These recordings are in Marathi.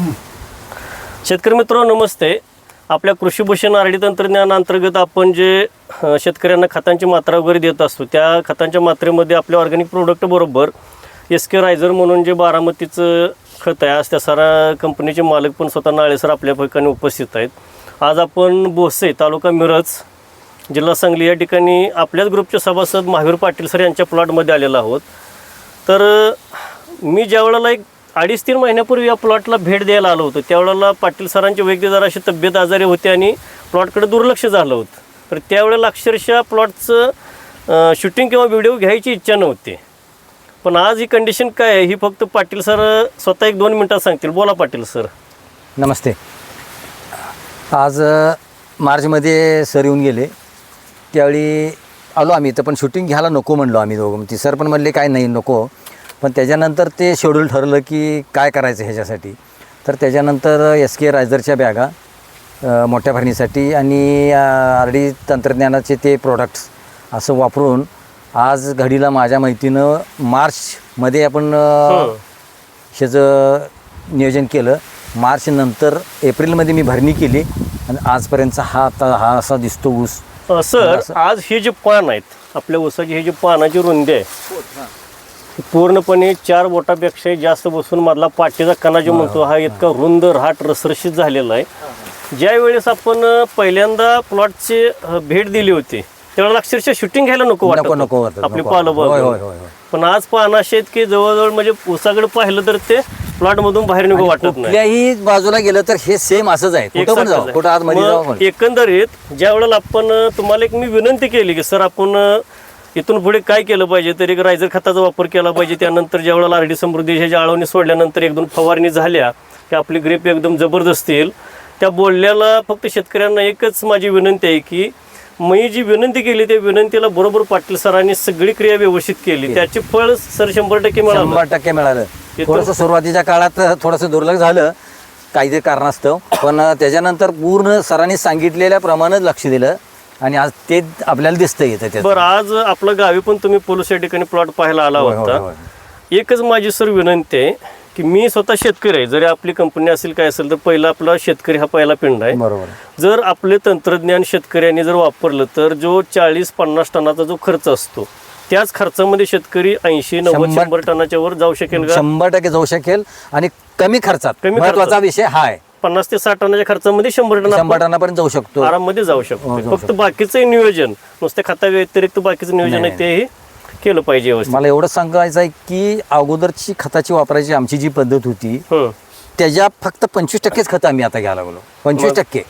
शेतकरी मित्र नमस्ते. आपल्या कृषीभूषण आरडी तंत्रज्ञान अंतर्गत आपण जे शेतकऱ्यांना खतांची मात्रा वगैरे देत असतो त्या खतांच्या मात्रेमध्ये आपल्या ऑर्गॅनिक प्रोडक्ट बरोबर एस के रायझर म्हणून जे बारामतीचं खत आहे आज त्या सारा कंपनीचे मालक पण स्वतः नाळेसर आपल्या ठिकाणी उपस्थित आहेत. आज आपण बोसे तालुका मिरज जिल्हा सांगली या ठिकाणी आपल्याच ग्रुपचे सभासद महावीर पाटील सर यांच्या प्लॉटमध्ये आलेलो आहोत. तर मी ज्या वेळेला एक अडीच तीन महिन्यापूर्वी या प्लॉटला भेट द्यायला आलो होतो. त्यावेळेला पाटील सरांची वैद्य जरा अशी तब्येत आजारी होती आणि प्लॉटकडे दुर्लक्ष झालं होतं. तर त्यावेळेला अक्षरशः प्लॉटचं शूटिंग किंवा व्हिडिओ घ्यायची इच्छा नव्हती. पण आज ही कंडिशन काय आहे ही फक्त पाटील सर स्वतः एक दोन मिनटात सांगतील. बोला पाटील सर. नमस्ते. आज मार्चमध्ये सर येऊन गेले. त्यावेळी आलो आम्ही. तर पण शूटिंग घ्यायला नको म्हणलो आम्ही दोघं. ती सर पण म्हणले काय नाही नको. पण त्याच्यानंतर ते शेड्यूल ठरलं की काय करायचं ह्याच्यासाठी. तर त्याच्यानंतर एस के रायझरच्या बॅगा मोठ्या भरणीसाठी आणि आर डी तंत्रज्ञानाचे ते प्रोडक्ट्स असं वापरून आज घडीला माझ्या माहितीनं मार्चमध्ये आपण अ, ह्याचं नियोजन केलं. मार्च नंतर एप्रिलमध्ये मी भरणी केली आणि आजपर्यंतचा हा आता हा असा दिसतो ऊस. सर आज हे जे पान आहेत आपल्या ऊसाची हे जे पानाची रुंदी आहे ही. पूर्णपणे चार बोटापेक्षाही जास्त बसून मधला पाठीचा कणा जो म्हणतो हा. इतका रुंद राहट रसरशीत झालेला आहे. ज्या वेळेस आपण पहिल्यांदा प्लॉटची भेट दिली होती त्यावेळेला अक्षरशः शूटिंग घ्यायला नको वाटत नको नको. वाटत, आपली. पण आज पान असे आहेत की जवळजवळ म्हणजे ऊसाकडे पाहिलं तर ते प्लॉट मधून बाहेर निघू वाटत नाही. बाजूला गेलं तर हे सेम असंच आहे. एकंदरीत ज्या वेळेला आपण तुम्हाला एक मी विनंती केली की सर आपण इथून पुढे काय केलं पाहिजे? तर एक रायझर खताचा वापर केला पाहिजे. त्यानंतर ज्या वेळेला आरडी समृद्धी ह्याच्या आळवणी सोडल्यानंतर एक दोन फवारणी झाल्या की आपली ग्रेप एकदम जबरदस्त येईल. त्या बोलल्याला फक्त शेतकऱ्यांना एकच माझी विनंती आहे की मी जी विनंती केली त्या विनंतीला बरोबर पाटील सरांनी सगळी क्रिया व्यवस्थित केली. त्याचे फळ सर शंभर टक्के मिळालं. शंभर टक्के मिळालं. थोडंसं सुरुवातीच्या काळात थोडंसं दुर्लक्ष झालं. काही ते कारणास्तव. पण त्याच्यानंतर पूर्ण सरांनी सांगितलेल्या प्रमाणे लक्ष दिलं. आणि आज ते आपल्याला दिसतं येतं बरं आज आपलं गावी पण तुम्ही पोलीस या ठिकाणी प्लॉट पाहायला आला होय, होय, होता. एकच माझी सर विनंती आहे की मी स्वतः शेतकरी आहे. जरी आपली कंपनी असेल काय असेल तर पहिला आपला शेतकरी हा पहिला पिंड आहे. बरोबर जर आपले तंत्रज्ञान शेतकऱ्यांनी जर वापरलं तर जो चाळीस पन्नास टनाचा जो खर्च असतो त्याच खर्चामध्ये शेतकरी ऐंशी नव्वद शंभर- शंभर टनाच्या वर जाऊ शकेल का? शंभर टक्के जाऊ शकेल आणि कमी खर्चात. कमी महत्त्वाचा खर्चात. विषय हा आहे. पन्नास ते साठ टनाच्या खर्चामध्ये शंभर टन शंभर आपण टनापर्यंत जाऊ शकतो. आराममध्ये जाऊ हो, शकतो जाऊ फक्त बाकीचं नियोजन नुसत्या खता व्यतिरिक्त बाकीचं नियोजन आहे तेही केलं पाहिजे व्यवस्थित. मला एवढंच सांगायचं आहे की अगोदरची खताची वापरायची आमची जी पद्धत होती हं. त्याच्या फक्त पंचवीस टक्केच खतं आम्ही आता घ्यायला लागलो. पंचवीस टक्के.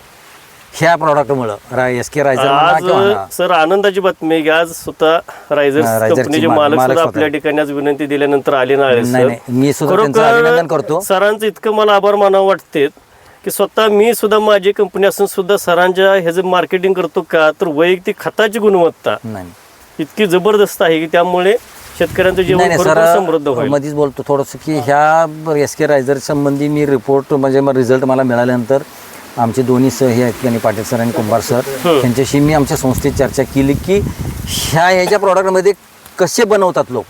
ह्या प्रॉडक्टमुळं राय एस के रायझर म्हणा आज हा. सर आनंदाची बातमी आहे की आज स्वतः रायझर्स हा, रायझरची कंपनीचे मा- मालक मालक सुद्धा स्वतः. आपल्या ठिकाणी आज विनंती दिल्यानंतर आले नाही नाही मी सुद्धा त्यांचं अभिनंदन करतो. सरांचं इतकं मला आभार मानावं वाटते की स्वतः मी सुद्धा माझी कंपनी असून सुद्धा सरांच्या ह्याचं मार्केटिंग करतो का तर वैयक्तिक खताची गुणवत्ता नाही. इतकी जबरदस्त आहे की त्यामुळे शेतकऱ्यांचं जीवन समृद्ध होईल. मध्येच बोलतो थोडंसं की ह्या एस के रायझर संबंधी मी रिपोर्ट म्हणजे रिझल्ट मला मिळाल्यानंतर आमचे दोन्ही सर हे आणि पाटील सर आणि कुंभार सर त्यांच्याशी मी आमच्या संस्थेत चर्चा केली की ह्या ह्याच्या प्रॉडक्टमध्ये कसे बनवतात लोक.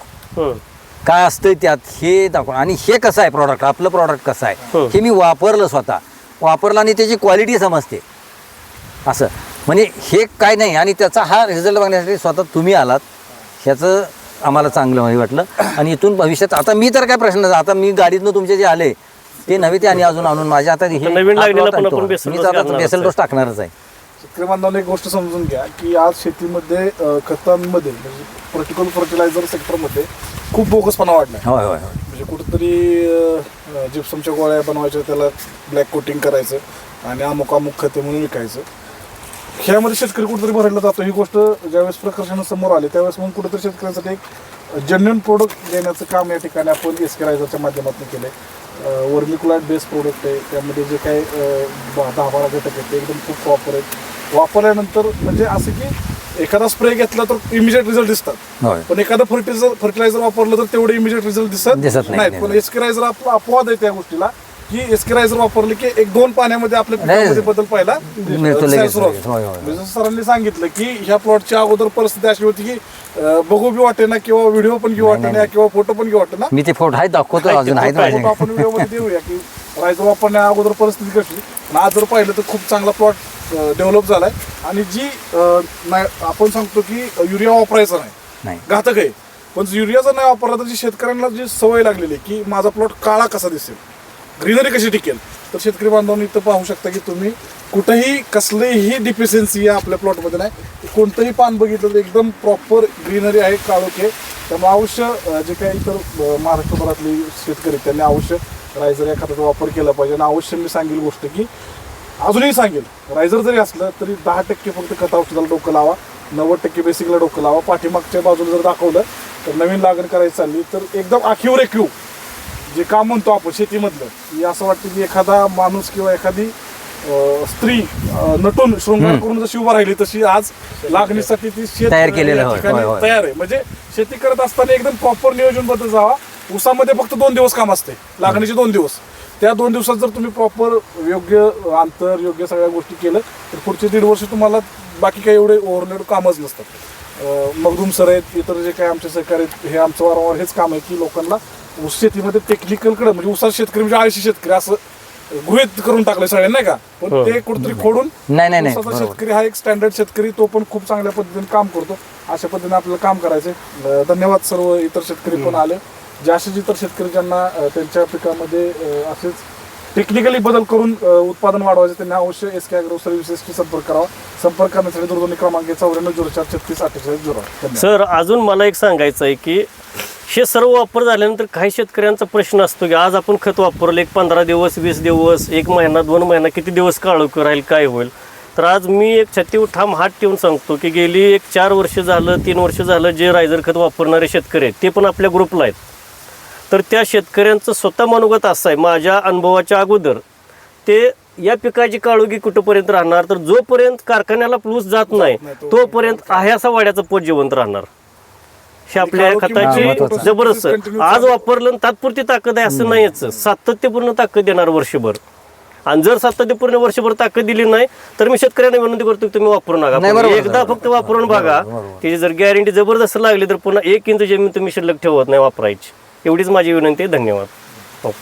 काय असतं त्यात हे दाखवून आणि हे कसं आहे प्रॉडक्ट आपलं प्रॉडक्ट कसं. आहे? हे मी वापरलं स्वतः. वापरलं आणि त्याची क्वालिटी समजते. असं. म्हणजे हे काय नाही आणि त्याचा हा रिझल्ट बघण्यासाठी स्वतः तुम्ही आलात. ह्याचं आम्हाला चांगलं हे वाटलं. आणि इथून भविष्यात आता मी तर काय प्रश्न आता मी गाडीतनं तुमचे जे आले ते नव्हे ते आणि अजून आणून माझ्या आता मी आता बेसल. डोस टाकणारच आहे. बांधवांना एक गोष्ट समजून घ्या की आज शेतीमध्ये खतांमध्ये म्हणजे पर्टिक्युलर फर्टिलायझर सेक्टरमध्ये खूप बोगसपणा वाढला आहे. होय होय होय. म्हणजे कुठंतरी जिप्समच्या गोळ्या बनवायच्या त्याला ब्लॅक कोटिंग करायचं आणि अमुक अमुक खते म्हणून विकायचं. ह्यामध्ये शेतकरी कुठेतरी भरायला जातो ही गोष्ट ज्यावेळेस प्रकर्षानं समोर आली त्यावेळेस मग कुठेतरी शेतकऱ्यांसाठी एक जेन्युन प्रोडक्ट देण्याचं काम या ठिकाणी आपण एस के रायझरच्या माध्यमातून केलं आहे वर्मिकुलाट बेस प्रोडक्ट आहे. त्यामध्ये जे काही अ, दहा बारा घटक आहेत ते एकदम खूप प्रॉपर आहेत. वापरल्यानंतर म्हणजे असं की एखादा स्प्रे घेतला तर इमिजिएट रिझल्ट दिसतात. होय. पण एखादं फर्टिलायझर फर्टिलायझर वापरलं तर तेवढे इमिजिएट रिझल्ट दिसत दिसत नाही, नाही. पण नाही. एस्केरायझर आपला अपवाद आहे त्या गोष्टीला की एस्केरायझर वापरले की एक दोन पाण्यामध्ये आपल्या पिकामध्ये बदल पाहिला मिळतो दिसायला लगेच, सुरुवात लगेच. होय, होय, होते. जसं सरांनी सांगितलं की ह्या प्लॉटच्या अगोदर परिस्थिती अशी होती की अं, बघू बी वाटे ना किंवा व्हिडिओ पण घेऊ वाटे ना किंवा फोटो पण घेऊ वाटे ना मी ते फोटो आहेत दाखवतो अजून आहेत फोटो माझ्याकडे आपण व्हिडिओमध्ये देऊया की रायझर वापरण्या अगोदर परिस्थिती कशी. पण आज जर पाहिलं तर खूप चांगला प्लॉट डेव्हलप झालाय. आणि जी नाही आपण सांगतो की युरिया वापरायचा नाही. नाही. घातक आहे. पण युरिया जर नाही वापरला तर जी शेतकऱ्यांना जी सवय लागलेली आहे की माझा प्लॉट काळा कसा दिसेल? ग्रीनरी कशी टिकेल तर शेतकरी बांधवांनी इथं पाहू शकता की तुम्ही कुठेही कसलीही डिफिशियन्सी या आपल्या प्लॉटमध्ये नाही. कोणतंही पान बघितलं तर एकदम प्रॉपर ग्रीनरी आहे काळोख आहे. त्यामुळे अवश्य जे काही इतर महाराष्ट्रभरातले शेतकरी त्यांनी अवश्य रायझर या खताचा वापर केला पाहिजे. आणि अवश्य मी सांगेल गोष्ट की अजूनही सांगेल रायझर जरी असलं तरी दहा टक्के फक्त खत औषधाला डोकं लावा नव्वद टक्के बेसिकला डोकं लावा. पाठीमागच्या बाजूला जर दाखवलं तर नवीन लागण करायची चालली तर एकदम आखीव रेखीव जे काम म्हणतो आपण शेतीमधलं की असं वाटतं की एखादा माणूस किंवा एखादी स्त्री नटून शृंगार करून जशी उभा राहिली तशी आज लागणीसाठी ती शेत तयार केलेलं या होय, ठिकाणी होय, होय. तयार आहे. म्हणजे शेती करत असताना एकदम प्रॉपर नियोजनबद्ध जावा. ऊसामध्ये फक्त दोन दिवस काम असते लागणीचे दोन दिवस. त्या दोन दिवसात जर तुम्ही प्रॉपर योग्य अंतर योग्य सगळ्या गोष्टी केलं तर पुढचे दीड वर्ष तुम्हाला बाकी काही एवढे ओव्हरलोड कामच नसतात. मगदूम सर आहेत इतर जे काही आमचे सहकारी आहेत हे आमचं वारंवार हेच काम आहे की लोकांना ऊस शेतीमध्ये टेक्निकलकडे म्हणजे ऊसाचा शेतकरी म्हणजे आळशी शेतकरी असं गृहित करून टाकलं सगळ्यांना नाही का? पण हो. ते कुठेतरी खोडून नाही, नाही. शेतकरी हा एक स्टँडर्ड शेतकरी तो पण खूप चांगल्या पद्धतीने काम करतो. अशा पद्धतीने आपल्याला काम करायचे अं, धन्यवाद सर्व इतर शेतकरी पण आले. जे असेच शेतकरी ज्यांना त्यांच्या पिकामध्ये असेच टेक्निकली बदल करून उत्पादन वाढवायचे त्यांना अवश्य एस के अॅग्रो सर्व्हिसेसशी संपर्क करावा. संपर्क करण्यासाठी दूरध्वनी क्रमांक चौऱ्याण्णव झिरो चार छत्तीस अठ्ठेचाळीस झिरो. सर अजून मला एक सांगायचं आहे की हे सर्व वापर झाल्यानंतर काही शेतकऱ्यांचा प्रश्न असतो की आज आपण खत वापरलं एक पंधरा दिवस वीस दिवस एक महिना दोन महिना किती दिवस काळोख राहील काय होईल? तर आज मी एक छत्तीव ठाम हात ठेवून सांगतो की गेली एक चार वर्ष झालं तीन वर्ष झालं जे रायझर खत वापरणारे शेतकरी आहेत ते पण आपल्या ग्रुपला आहेत. तर त्या शेतकऱ्यांचं स्वतः मनोगत असं आहे माझ्या अनुभवाच्या अगोदर ते या पिकाची काळोखी कुठंपर्यंत राहणार तर जोपर्यंत कारखान्याला प्लूस जात नाही तोपर्यंत आह्यासा वाड्याचं पोट जिवंत राहणार हे आपल्या म्हणजे खताची महत्वाचं. जबरदस्त आज. वापरलं तात्पुरती ताकद आहे असं नाहीच सातत्यपूर्ण ताकद देणार वर्षभर आणि जर सातत्यपूर्ण वर्षभर ताकद दिली नाही तर मी शेतकऱ्यांना विनंती करतो की तुम्ही वापरू नका एकदा. फक्त वापरून बघा. त्याची जर गॅरंटी जबरदस्त लागली तर पुन्हा एक इंच जमीन तुम्ही शिल्लक ठेवत नाही वापरायची एवढीच माझी विनंती आहे. धन्यवाद. हो.